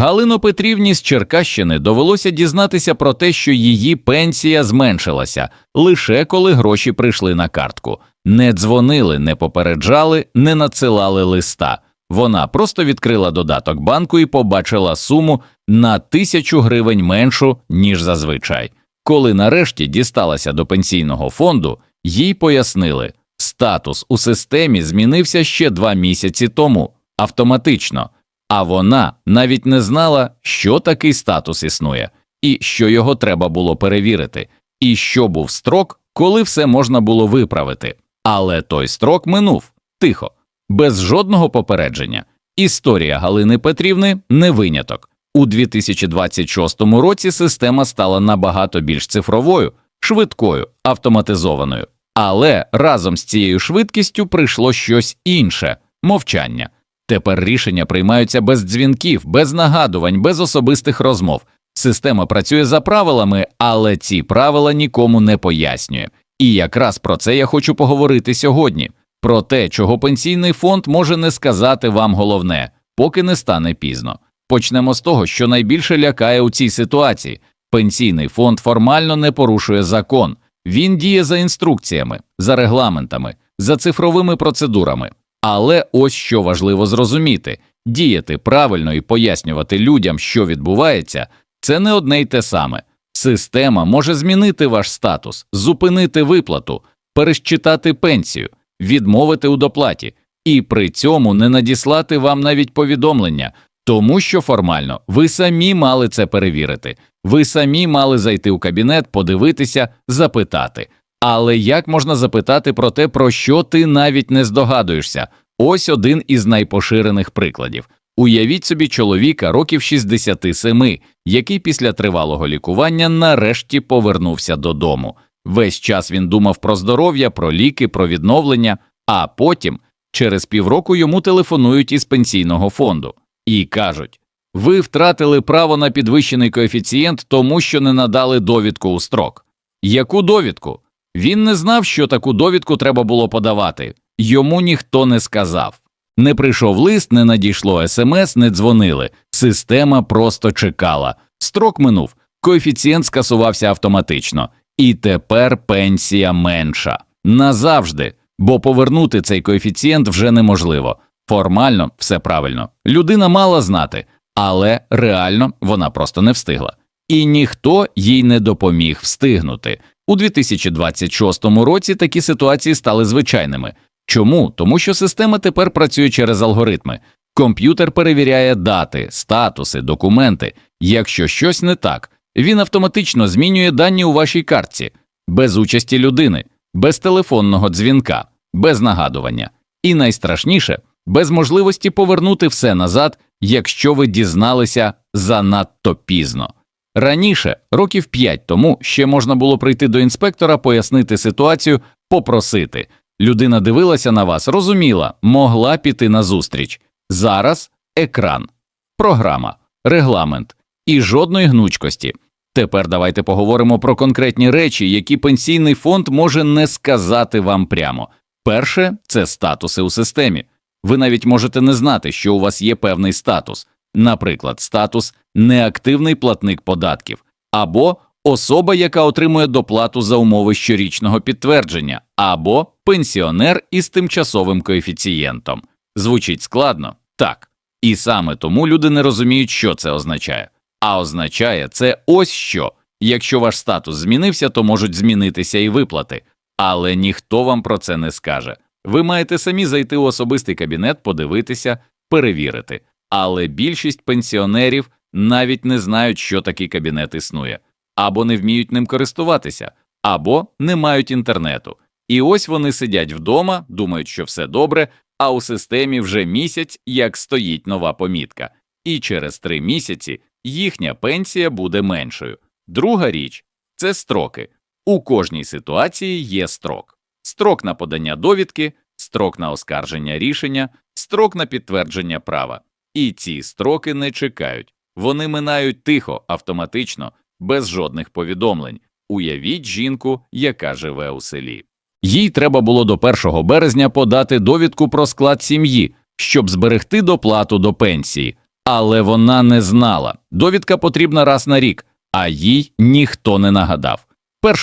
Галино Петрівні з Черкащини довелося дізнатися про те, що її пенсія зменшилася лише коли гроші прийшли на картку. Не дзвонили, не попереджали, не надсилали листа. Вона просто відкрила додаток банку і побачила суму на тисячу гривень меншу, ніж зазвичай. Коли нарешті дісталася до пенсійного фонду, їй пояснили, статус у системі змінився ще два місяці тому автоматично, а вона навіть не знала, що такий статус існує, і що його треба було перевірити, і що був строк, коли все можна було виправити. Але той строк минув тихо, без жодного попередження. Історія Галини Петрівни не виняток. У 2026 році система стала набагато більш цифровою, швидкою, автоматизованою. Але разом з цією швидкістю прийшло щось інше мовчання. Тепер рішення приймаються без дзвінків, без нагадувань, без особистих розмов. Система працює за правилами, але ці правила нікому не пояснює. І якраз про це я хочу поговорити сьогодні про те, чого пенсійний фонд може не сказати вам головне, поки не стане пізно. Почнемо з того, що найбільше лякає у цій ситуації. Пенсійний фонд формально не порушує закон, він діє за інструкціями, за регламентами, за цифровими процедурами. Але ось що важливо зрозуміти діяти правильно і пояснювати людям, що відбувається, це не одне й те саме. Система може змінити ваш статус, зупинити виплату, перещитати пенсію, відмовити у доплаті, і при цьому не надіслати вам навіть повідомлення, тому що формально ви самі мали це перевірити, ви самі мали зайти у кабінет, подивитися, запитати. Але як можна запитати про те, про що ти навіть не здогадуєшся? Ось один із найпоширених прикладів. Уявіть собі чоловіка років 67, який після тривалого лікування нарешті повернувся додому. Весь час він думав про здоров'я, про ліки, про відновлення, а потім, через півроку, йому телефонують із пенсійного фонду і кажуть: ви втратили право на підвищений коефіцієнт, тому що не надали довідку у строк. Яку довідку? Він не знав, що таку довідку треба було подавати, йому ніхто не сказав. Не прийшов лист, не надійшло смс, не дзвонили. Система просто чекала. Строк минув, коефіцієнт скасувався автоматично, і тепер пенсія менша назавжди, бо повернути цей коефіцієнт вже неможливо. Формально все правильно. Людина мала знати, але реально вона просто не встигла. І ніхто їй не допоміг встигнути. У 2026 році такі ситуації стали звичайними. Чому? Тому що система тепер працює через алгоритми. Комп'ютер перевіряє дати, статуси, документи. Якщо щось не так, він автоматично змінює дані у вашій картці, без участі людини, без телефонного дзвінка, без нагадування. І найстрашніше без можливості повернути все назад, якщо ви дізналися занадто пізно. Раніше, років п'ять тому, ще можна було прийти до інспектора, пояснити ситуацію, попросити. Людина дивилася на вас, розуміла, могла піти на зустріч. Зараз екран, програма, регламент і жодної гнучкості. Тепер давайте поговоримо про конкретні речі, які пенсійний фонд може не сказати вам прямо. Перше це статуси у системі. Ви навіть можете не знати, що у вас є певний статус, наприклад, статус неактивний платник податків або особа, яка отримує доплату за умови щорічного підтвердження, або пенсіонер із тимчасовим коефіцієнтом. Звучить складно так. І саме тому люди не розуміють, що це означає. А означає це ось що. Якщо ваш статус змінився, то можуть змінитися і виплати, але ніхто вам про це не скаже. Ви маєте самі зайти у особистий кабінет, подивитися, перевірити. Але більшість пенсіонерів навіть не знають, що такий кабінет існує, або не вміють ним користуватися, або не мають інтернету. І ось вони сидять вдома, думають, що все добре, а у системі вже місяць як стоїть нова помітка, і через три місяці їхня пенсія буде меншою. Друга річ це строки. У кожній ситуації є строк строк на подання довідки, строк на оскарження рішення, строк на підтвердження права. І ці строки не чекають, вони минають тихо, автоматично, без жодних повідомлень. Уявіть жінку, яка живе у селі. Їй треба було до 1 березня подати довідку про склад сім'ї, щоб зберегти доплату до пенсії, Але вона не знала. Довідка потрібна раз на рік, а їй ніхто не нагадав.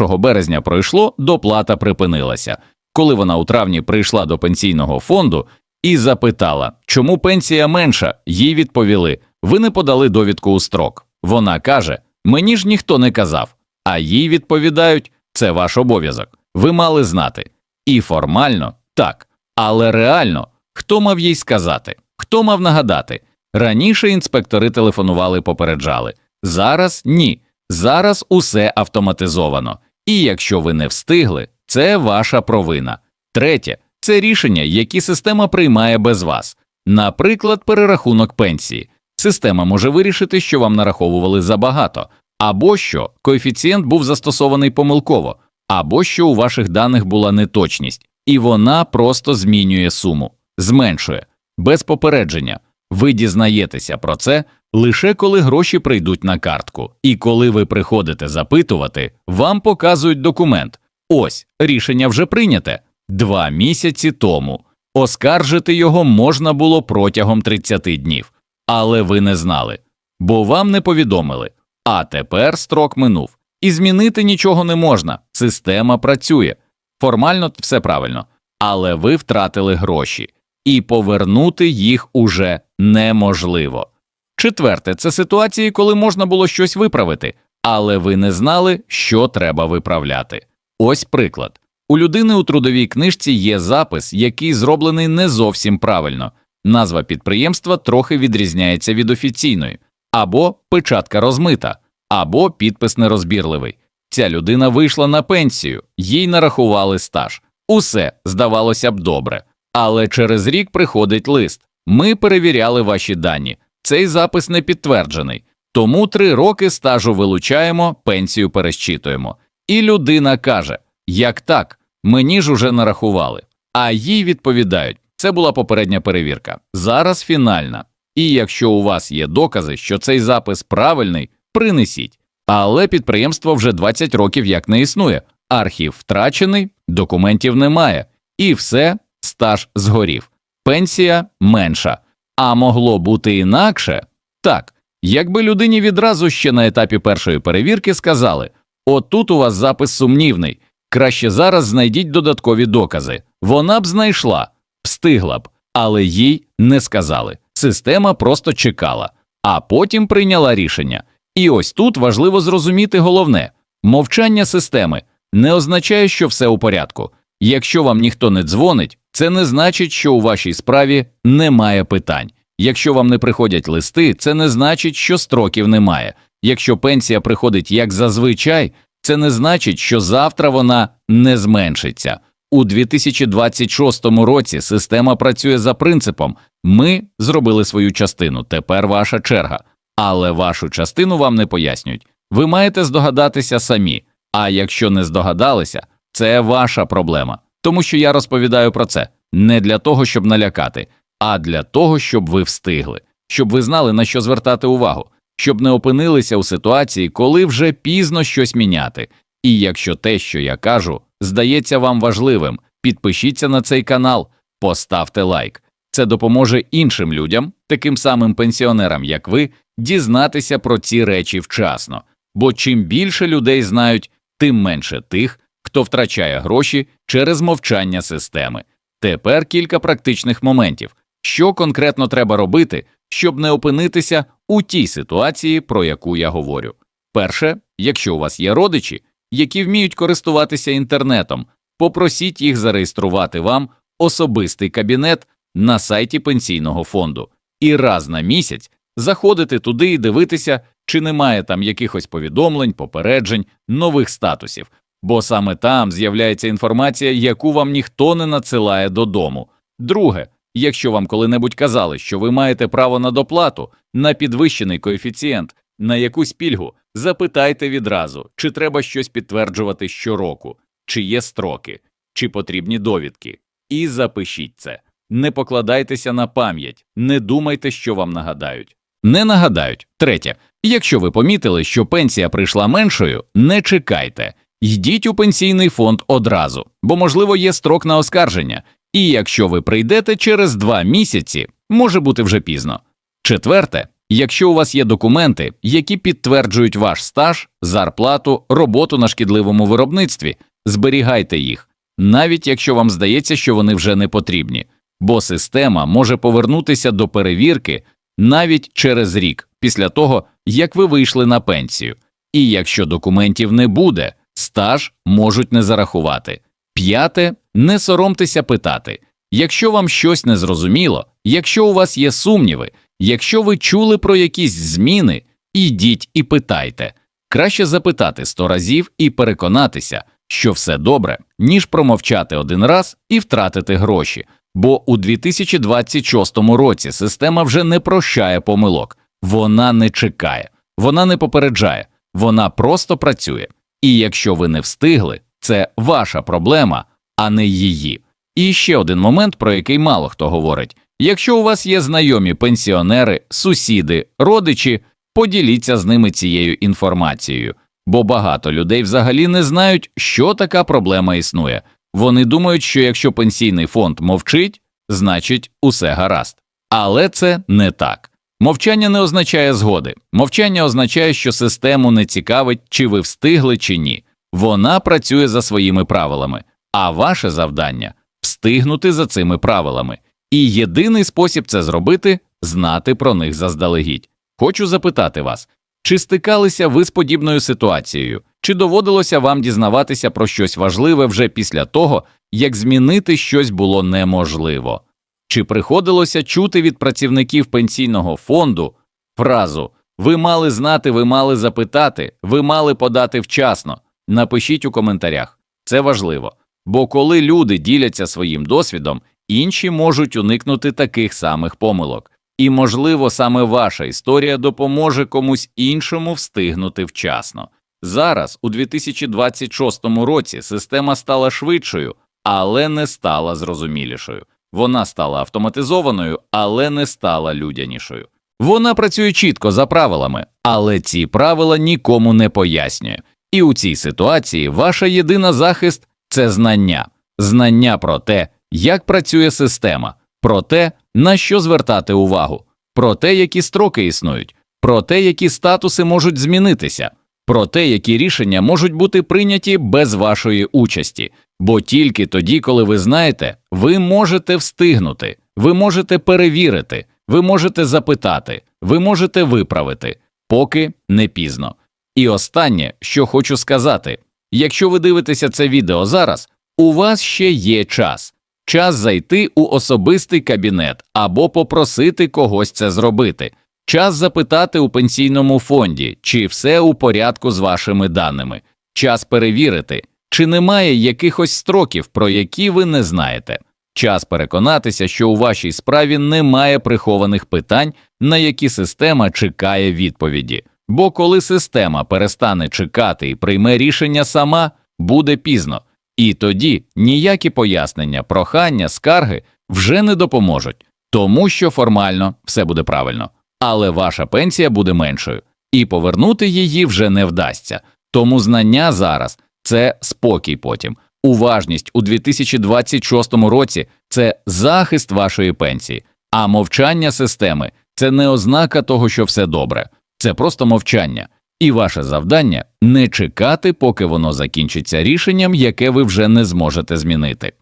1 березня пройшло, доплата припинилася. Коли вона у травні прийшла до пенсійного фонду і запитала, чому пенсія менша, їй відповіли: ви не подали довідку у строк. Вона каже: Мені ж ніхто не казав. А їй відповідають: це ваш обов'язок. Ви мали знати. І формально так, але реально, хто мав їй сказати, хто мав нагадати? Раніше інспектори телефонували, попереджали. Зараз ні. Зараз усе автоматизовано. І якщо ви не встигли, це ваша провина. Третє це рішення, які система приймає без вас. Наприклад, перерахунок пенсії. Система може вирішити, що вам нараховували забагато, або що коефіцієнт був застосований помилково, або що у ваших даних була неточність, і вона просто змінює суму, зменшує без попередження. Ви дізнаєтеся про це лише коли гроші прийдуть на картку, і коли ви приходите запитувати, вам показують документ. Ось рішення вже прийняте два місяці тому. Оскаржити його можна було протягом 30 днів, але ви не знали, бо вам не повідомили. А тепер строк минув, і змінити нічого не можна. Система працює. Формально все правильно, але ви втратили гроші, і повернути їх уже неможливо. Четверте, це ситуації, коли можна було щось виправити, але ви не знали, що треба виправляти. Ось приклад. У людини у трудовій книжці є запис, який зроблений не зовсім правильно. Назва підприємства трохи відрізняється від офіційної, або печатка розмита, або підпис нерозбірливий. Ця людина вийшла на пенсію, їй нарахували стаж. Усе здавалося б добре. Але через рік приходить лист. Ми перевіряли ваші дані. Цей запис не підтверджений, тому три роки стажу вилучаємо, пенсію перещитуємо. І людина каже: Як так? Мені ж уже нарахували. А їй відповідають: це була попередня перевірка, зараз фінальна. І якщо у вас є докази, що цей запис правильний, принесіть. Але підприємство вже 20 років як не існує, архів втрачений, документів немає, і все, стаж згорів. Пенсія менша. А могло бути інакше? Так, якби людині відразу ще на етапі першої перевірки сказали: отут у вас запис сумнівний, краще зараз знайдіть додаткові докази. Вона б знайшла, встигла б, але їй не сказали. Система просто чекала, а потім прийняла рішення. І ось тут важливо зрозуміти головне мовчання системи не означає, що все у порядку. Якщо вам ніхто не дзвонить, це не значить, що у вашій справі немає питань. Якщо вам не приходять листи, це не значить, що строків немає. Якщо пенсія приходить як зазвичай, це не значить, що завтра вона не зменшиться. У 2026 році система працює за принципом ми зробили свою частину, тепер ваша черга. Але вашу частину вам не пояснюють. Ви маєте здогадатися самі. А якщо не здогадалися, це ваша проблема. Тому що я розповідаю про це не для того, щоб налякати, а для того, щоб ви встигли, щоб ви знали, на що звертати увагу, щоб не опинилися у ситуації, коли вже пізно щось міняти. І якщо те, що я кажу, здається вам важливим, підпишіться на цей канал, поставте лайк. Це допоможе іншим людям, таким самим пенсіонерам, як ви, дізнатися про ці речі вчасно. Бо чим більше людей знають, тим менше тих, хто втрачає гроші через мовчання системи. Тепер кілька практичних моментів, що конкретно треба робити, щоб не опинитися у тій ситуації, про яку я говорю. Перше, якщо у вас є родичі, які вміють користуватися інтернетом, попросіть їх зареєструвати вам особистий кабінет на сайті пенсійного фонду і раз на місяць заходити туди і дивитися, чи немає там якихось повідомлень, попереджень, нових статусів, бо саме там з'являється інформація, яку вам ніхто не надсилає додому. Друге, якщо вам коли-небудь казали, що ви маєте право на доплату, на підвищений коефіцієнт, на якусь пільгу, запитайте відразу, чи треба щось підтверджувати щороку, чи є строки, чи потрібні довідки, і запишіть це. Не покладайтеся на пам'ять, не думайте, що вам нагадають. Не нагадають. Третє, якщо ви помітили, що пенсія прийшла меншою, не чекайте, йдіть у пенсійний фонд одразу, бо, можливо, є строк на оскарження, і якщо ви прийдете через два місяці, може бути вже пізно. Четверте, Якщо у вас є документи, які підтверджують ваш стаж, зарплату, роботу на шкідливому виробництві, зберігайте їх, навіть якщо вам здається, що вони вже не потрібні, бо система може повернутися до перевірки навіть через рік після того, як ви вийшли на пенсію. І якщо документів не буде, стаж можуть не зарахувати. П'яте, не соромтеся питати. Якщо вам щось не зрозуміло, якщо у вас є сумніви, якщо ви чули про якісь зміни, ідіть і питайте. Краще запитати сто разів і переконатися, що все добре, ніж промовчати один раз і втратити гроші. Бо у 2026 році система вже не прощає помилок, вона не чекає, вона не попереджає, вона просто працює. І якщо ви не встигли, це ваша проблема, а не її. І ще один момент, про який мало хто говорить: якщо у вас є знайомі пенсіонери, сусіди, родичі, поділіться з ними цією інформацією, бо багато людей взагалі не знають, що така проблема існує. Вони думають, що якщо пенсійний фонд мовчить, значить усе гаразд. Але це не так. Мовчання не означає згоди. Мовчання означає, що систему не цікавить, чи ви встигли, чи ні. Вона працює за своїми правилами, а ваше завдання встигнути за цими правилами. І єдиний спосіб це зробити знати про них заздалегідь. Хочу запитати вас, чи стикалися ви з подібною ситуацією, чи доводилося вам дізнаватися про щось важливе вже після того, як змінити щось було неможливо? Чи приходилося чути від працівників пенсійного фонду фразу Ви мали знати, ви мали запитати, ви мали подати вчасно? Напишіть у коментарях, це важливо, бо коли люди діляться своїм досвідом, інші можуть уникнути таких самих помилок. І, можливо, саме ваша історія допоможе комусь іншому встигнути вчасно. Зараз, у 2026 році, система стала швидшою, але не стала зрозумілішою. Вона стала автоматизованою, але не стала людянішою. Вона працює чітко за правилами, але ці правила нікому не пояснює. І у цій ситуації ваша єдина захист це знання, знання про те, як працює система, про те, на що звертати увагу, про те, які строки існують, про те, які статуси можуть змінитися, про те, які рішення можуть бути прийняті без вашої участі. Бо тільки тоді, коли ви знаєте, ви можете встигнути, ви можете перевірити, ви можете запитати, ви можете виправити, поки не пізно. І останнє, що хочу сказати: якщо ви дивитеся це відео зараз, у вас ще є час. Час зайти у особистий кабінет або попросити когось це зробити, час запитати у пенсійному фонді, чи все у порядку з вашими даними, час перевірити, чи немає якихось строків, про які ви не знаєте, час переконатися, що у вашій справі немає прихованих питань, на які система чекає відповіді. Бо коли система перестане чекати і прийме рішення сама, буде пізно. І тоді ніякі пояснення, прохання, скарги вже не допоможуть, тому що формально все буде правильно, але ваша пенсія буде меншою, і повернути її вже не вдасться. Тому знання зараз це спокій потім. Уважність у 2026 році це захист вашої пенсії, а мовчання системи це не ознака того, що все добре, це просто мовчання. І ваше завдання не чекати, поки воно закінчиться рішенням, яке ви вже не зможете змінити.